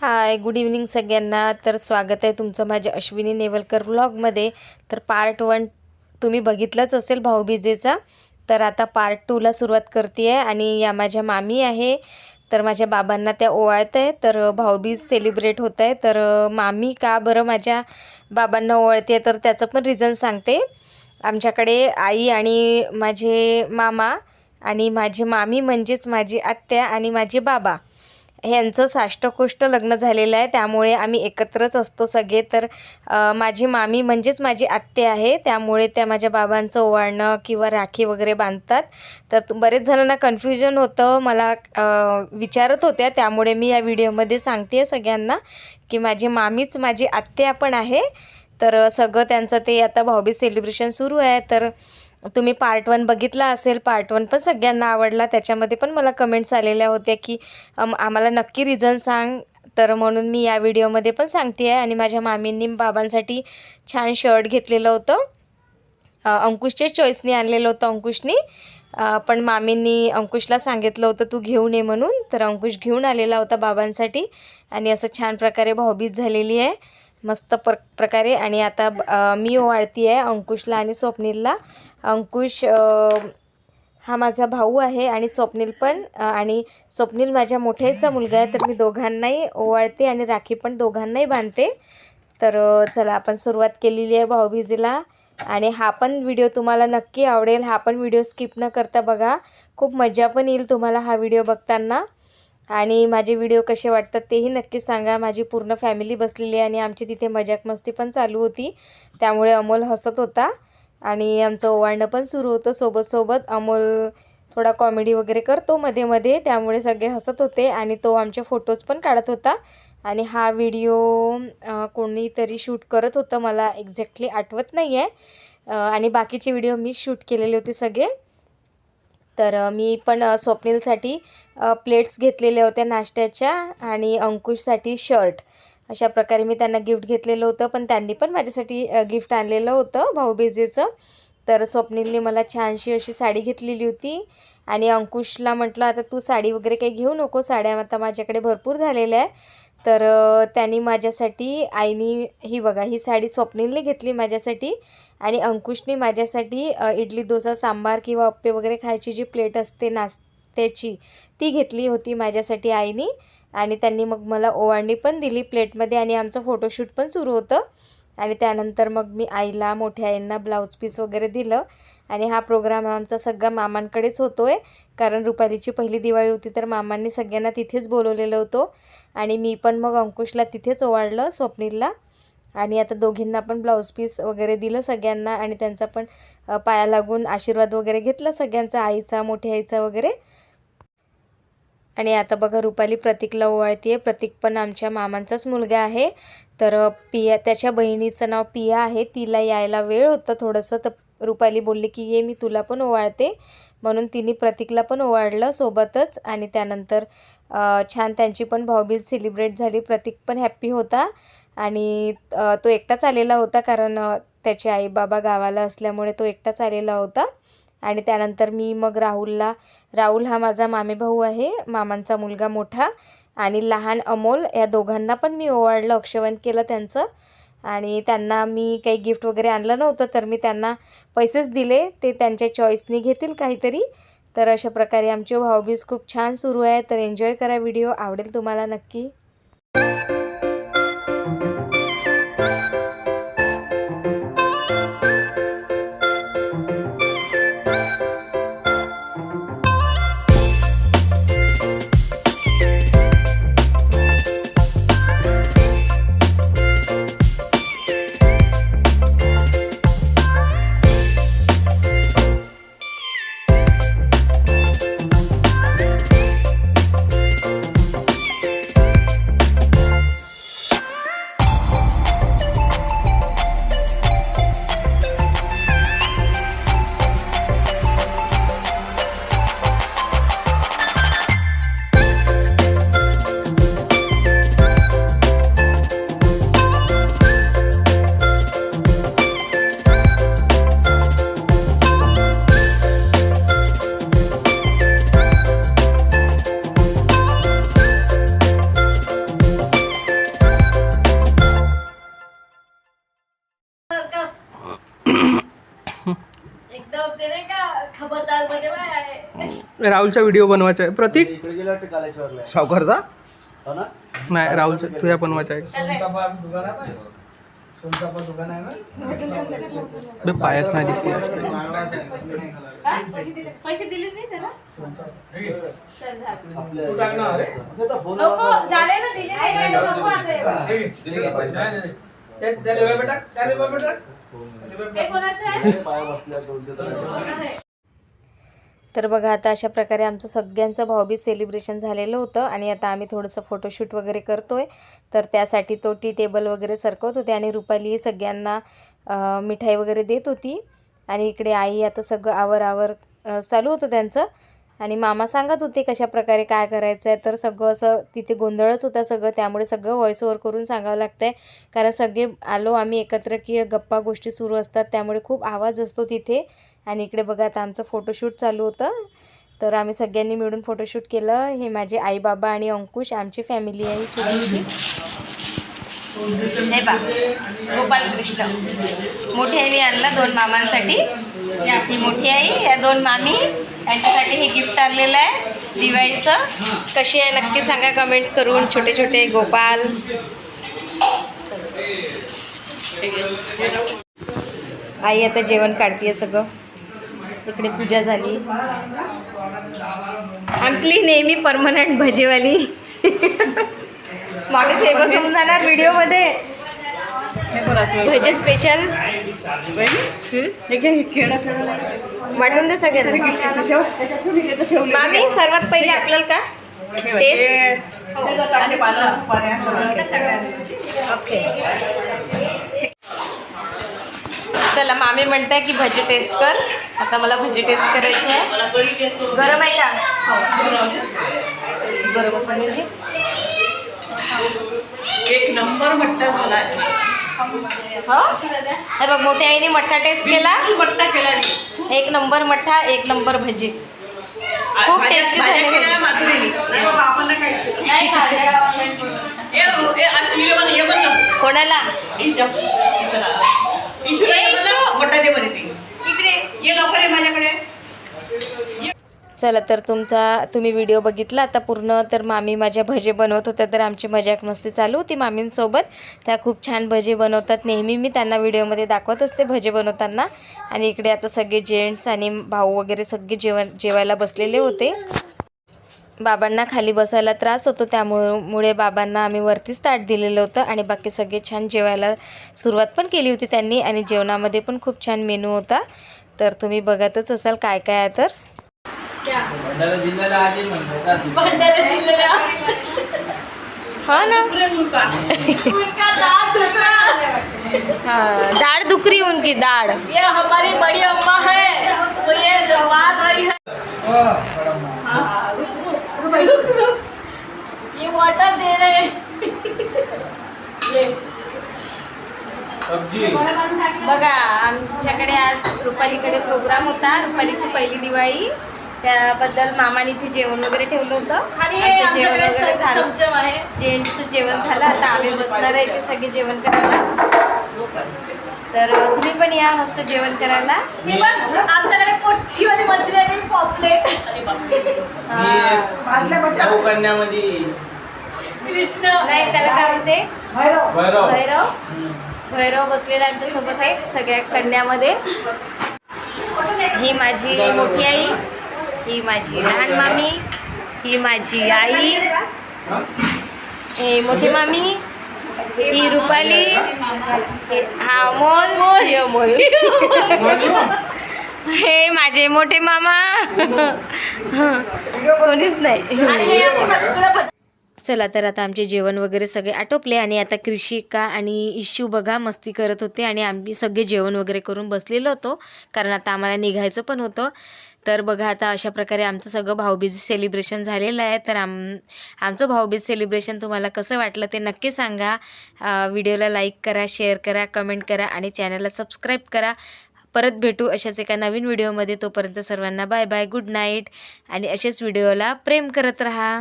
Hi good evening सगळ्यांना. तर स्वागत आहे तुमचं माझ्या अश्विनी नेवलकर व्लॉगमध्ये. तर पार्ट वन तुम्ही बघितलंच असेल भाऊबीजेचा. तर आता पार्ट टूला सुरुवात करते आहे आणि या माझ्या मामी आहे. तर माझ्या बाबांना त्या ओवाळत आहे तर भाऊबीज सेलिब्रेट होत आहे तर मामी का बरं माझ्या बाबांना ओवाळते तर त्याचं पण रिझन सांगते. आमच्याकडे आई आणि माझे मामा आणि माझी मामी म्हणजेच माझी आत्या आणि माझे बाबा. ह्यांचं साष्टकोष्ट लग्न झालेलं आहे. त्यामुळे आम्ही एकत्रच असतो सगळे. तर माझी मामी म्हणजेच माझी आत्ते आहे. त्यामुळे त्या माझ्या बाबांचं ओवाळणं किंवा राखी वगैरे बांधतात. तर बरेच जणांना कन्फ्युजन होतं. मला विचारत होत्या. त्यामुळे मी या व्हिडिओमध्ये सांगते सगळ्यांना की माझी मामीच माझी आत्या पण आहे. तर सगळं त्यांचं ते आता भाऊबीज सेलिब्रेशन सुरू आहे. तर तुम्ही पार्ट वन बघितला असेल पार्ट वन पण सगळ्यांना आवडला. त्याच्यामध्ये पण मला कमेंट्स आलेल्या होत्या की आम्हाला नक्की रिझन सांग. तर म्हणून मी या व्हिडिओमध्ये पण सांगते आहे आणि माझ्या मामींनी बाबांसाठी छान शर्ट घेतलेलं होतं. अंकुशच्या अंकुशच्याच चॉईसनी आणलेलं होतं अंकुशनी. पण मामींनी अंकुशला सांगितलं होतं तू घेऊन ये म्हणून. तर अंकुश घेऊन आलेला होता बाबांसाठी. आणि असं छान प्रकारे भाऊबीज झालेली आहे. मस्त प्र प्रकारे. आणि आता मी वाढती आहे अंकुशला आणि स्वप्नीलला. अंकुश हा माझा भाऊ आहे आणि स्वप्नील पण आणि स्वप्नील माझ्या मोठ्याचा मुलगा आहे तर मी दोघांनाही ओवाळते आणि राखी पण दोघांनाही बांधते. तर चला आपण सुरुवात केलेली आहे भाऊबीजेला. आणि हा पण व्हिडिओ तुम्हाला नक्की आवडेल. हा पण व्हिडिओ स्किप न करता बघा. खूप मजा पण येईल तुम्हाला हा व्हिडिओ बघताना. आणि माझे व्हिडिओ कसे वाटतात तेही नक्की सांगा. माझी पूर्ण फॅमिली बसलेली आहे आणि आमची तिथे मजाक मस्ती पण चालू होती. त्यामुळे अमोल हसत होता आणि आमचं ओवाळणं पण सुरू होतं. सोबत सोबत अमोल थोडा कॉमेडी वगैरे करतो मध्ये मध्ये त्यामुळे सगळे हसत होते आणि तो आमचे फोटोज पण काढत होता. आणि हा व्हिडिओ कोणीतरी शूट करत होतं. मला एक्झॅक्टली आठवत नाही आहे आणि बाकीचे व्हिडिओ मी शूट केलेले होते सगळे. तर मी पण स्वप्नीलसाठी प्लेट्स घेतलेल्या होत्या नाश्त्याच्या आणि अंकुशसाठी शर्ट अशा प्रकारे मी त्यांना गिफ्ट घेतलेलं होतं पण त्यांनी पण माझ्यासाठी गिफ्ट आणलेलं होतं भाऊबीजेचं. तर स्वप्नीलने मला छानशी अशी साडी घेतलेली होती आणि अंकुशला म्हटलं आता तू साडी वगैरे काही घेऊ नको साड्या आता माझ्याकडे भरपूर झालेल्या आहे तर त्यांनी माझ्यासाठी आईनी ही बघा ही साडी स्वप्नीलने घेतली माझ्यासाठी आणि अंकुशने माझ्यासाठी इडली डोसा सांबार किंवा अप्पे वगैरे खायची जी प्लेट असते नाश्त्याची ती घेतली होती माझ्यासाठी आईनी आणि त्यांनी मग मला ओवाळणी पण दिली प्लेटमध्ये आणि आमचं फोटोशूट पण सुरू होतं. आणि त्यानंतर मग मी आईला मोठ्या आईंना ब्लाऊज पीस वगैरे दिलं आणि हा प्रोग्राम आमचा सगळा मामांकडेच होतो आहे कारण रुपालीची पहिली दिवाळी होती तर मामांनी सगळ्यांना तिथेच बोलवलेलं होतं. आणि मी पण मग अंकुशला तिथेच ओवाळलं स्वप्नीलला. आणि आता दोघींना पण ब्लाऊज पीस वगैरे दिलं सगळ्यांना आणि त्यांचा पण पाया लागून आशीर्वाद वगैरे घेतला सगळ्यांचा आईचा मोठ्या आईचा वगैरे. आणि आता बघा रुपाली प्रतीकला ओवाळती आहे प्रतीक पण आमच्या मामांचाच मुलगा आहे. तर पिया त्याच्या बहिणीचं नाव पिया आहे. तिला यायला वेळ होता थोडंसं तर रुपाली बोलली की ये मी तुला पण ओवाळते. म्हणून तिने प्रतीकला पण ओवाळलं सोबतच आणि त्यानंतर छान त्यांची पण भाऊबीज सेलिब्रेट झाली. प्रतीक पण हॅप्पी होता आणि तो एकटाच आलेला होता कारण त्याचे आई बाबा गावाला असल्यामुळे तो एकटाच आलेला होता. आणि त्यानंतर मी मग राहुलला राहुल हा माझा मामेभाऊ आहे मामांचा मुलगा मोठा आणि लहान अमोल या दोघांना पण मी ओवाळलं अक्षवंत केलं त्यांचं. आणि त्यांना मी काही गिफ्ट वगैरे आणलं नव्हतं तर मी त्यांना पैसेच दिले. ते त्यांच्या चॉईसनी घेतील काहीतरी. तर अशा प्रकारे आमची भाऊबीज खूप छान सुरू आहे. तर एन्जॉय करा व्हिडिओ आवडेल तुम्हाला नक्की. राहुलचा व्हिडिओ बनवायचा आहे. प्रतीक? सावकारचा? हो नाही राहुलचा तुझ्या बनवायचा आहे. बे पायच नाही दिसते पैसे दिले नाही त्याला? आपल्या फोन नको झाले ना दिले नाही नको आता हे कोणाचं आहे पाय बसल्या दोनशे तर बघा आता अशा प्रकारे आमचं सगळ्यांचं भाऊबीज सेलिब्रेशन झालेलं होतं आणि आता आम्ही थोडंसं फोटोशूट वगैरे करतोय. तर त्यासाठी तो टी टेबल वगैरे सरकवत होते आणि रुपाली सगळ्यांना मिठाई वगैरे देत होती. आणि इकडे आई आता सगळं आवर आवर चालू होतं त्यांचं. आणि मामा सांगत होते कशा प्रकारे काय करायचं आहे तर सगळं असं तिथे गोंधळच होता सगळं. त्यामुळे सगळं व्हॉइस ओव्हर करून सांगावं लागतं आहे कारण सगळे आलो आम्ही एकत्र की गप्पा गोष्टी सुरू असतात. त्यामुळे खूप आवाज असतो तिथे. आणि इकडे बघा आता आमचं फोटोशूट चालू होतं. तर आम्ही सगळ्यांनी मिळून फोटोशूट केलं. हे माझे आई बाबा आणि अंकुश आमची फॅमिली आहे छोटीशी. हे बा गोपाल कृष्ण. मोठी आईने आणला दोन मामांसाठी. मोठी आई या दोन मामी. यांच्यासाठी हे गिफ्ट आणलेलं आहे. दिवाळीचं. कशी आहे नक्की सांगा कमेंट्स करून. छोटे छोटे गोपाल. आई आता जेवण काढतीये सगळं. इकडे पूजा झाली. आपली नेहमी परमनंट भजेवाली. मागे ते होऊन जाणार व्हिडिओमध्ये भजे स्पेशल वाटून दे सगळ्यांना. मामी सर्वात पहिले आपल्याला का? टेस्ट ओके चला मामी म्हणताय की भजी टेस्ट कर. आता मला भजी टेस्ट करायची आहे. गरम आहे का? गरम असं एक नंबर मट्टा झाला. हो? हे बघ मोठ्या आईने मठ्ठा टेस्ट केला. मट्टा केला एक नंबर मठ्ठा एक नंबर भजी. खूप टेस्टी झाले. भजी. माधुरी आपण काय नाही खाल्लेला online करून. ए ए आज व्हिडिओमध्ये ये पण नको कोणाला इशू ए, इशू. मोठा दे बरे ती इकडे ये लवकर ये माझ्याकडे चला तर तुमचा तुम्ही व्हिडिओ बघितला आता पूर्ण तर मामी माझ्या भजे बनवत होत्या तर आमची मजाक मस्ती चालू होती मामींसोबत. त्या खूप छान भजे बनवतात. नेहमी मी त्यांना व्हिडिओमध्ये दाखवत असते भजे बनवताना. आणि इकडे आता सगळे जेंट्स आणि भाऊ वगैरे सगळे जेवण जेवायला बसलेले होते. बाबांना खाली बसायला त्रास होतो त्यामुळे मुळे बाबांना आम्ही वरतीच ताट दिलेलं होतं आणि बाकी सगळे छान जेवायला सुरुवात पण केली होती त्यांनी आणि जेवणामध्ये पण खूप छान मेनू होता. तर तुम्ही बघतच असाल काय काय आहे तर. भंडारा जिल्ह्याला आधी म्हणतात तू? भंडारा जिल्ह्याला. हा ना. हाँ दाढ़ दुख रही उनकी दाढ़ ये हमारी बड़ी अम्मा है वो ये रही है। हाँ, रुक, रुक। ये वाटर दे रहे हैं। बघा आमच्याकडे आज रुपालीकडे प्रोग्राम होता रुपालीची पहिली दिवाळी. त्याबद्दल मामाने इथे जेवण वगैरे ठेवलं होतं. आणि आमचं जेवण वगैरे झालं. जेंट्सचं जेवण झालं. आता आम्ही बसणार आहे ते सगळे जेवण करायला. तर तुम्ही पण या मस्त जेवण करायला. हे आमच्याकडे मोठीवाली मछली आहे पॉपलेट. कन्यामध्ये कृष्ण. नाही त्याला काय म्हणते? भैरव. भैरव. भैरव. बसलेला आमच्यासोबत आहे सगळ्या कन्यामध्ये. ही माझी मोठी आई. ही माझी लहान मामी ही माझी आई हे मोठी मामी ही रुपाली हे- हा अमोल हे हे माझे मोठे मामा. कोणीच नाही. चला तर आता आमचे जेवण वगैरे सगळे आटोपले आणि आता कृषिका आणि इशू बघा मस्ती करत होते आणि आम्ही सगळे जेवण वगैरे करून बसलेलो होतो कारण आता आम्हाला निघायचं पण होतं. तर बघा आता अशा प्रकारे आमचं सगळं भाऊबीज सेलिब्रेशन झालेलं आहे. तर आम आमचं भाऊबीज सेलिब्रेशन तुम्हाला कसं वाटलं ते नक्की सांगा. व्हिडिओला लाईक करा शेअर करा कमेंट करा आणि चॅनलला सबस्क्राईब करा. परत भेटू अशाच एका नवीन व्हिडिओमध्ये. तोपर्यंत सर्वांना बाय बाय गुड नाईट आणि असेच व्हिडिओला प्रेम करत राहा.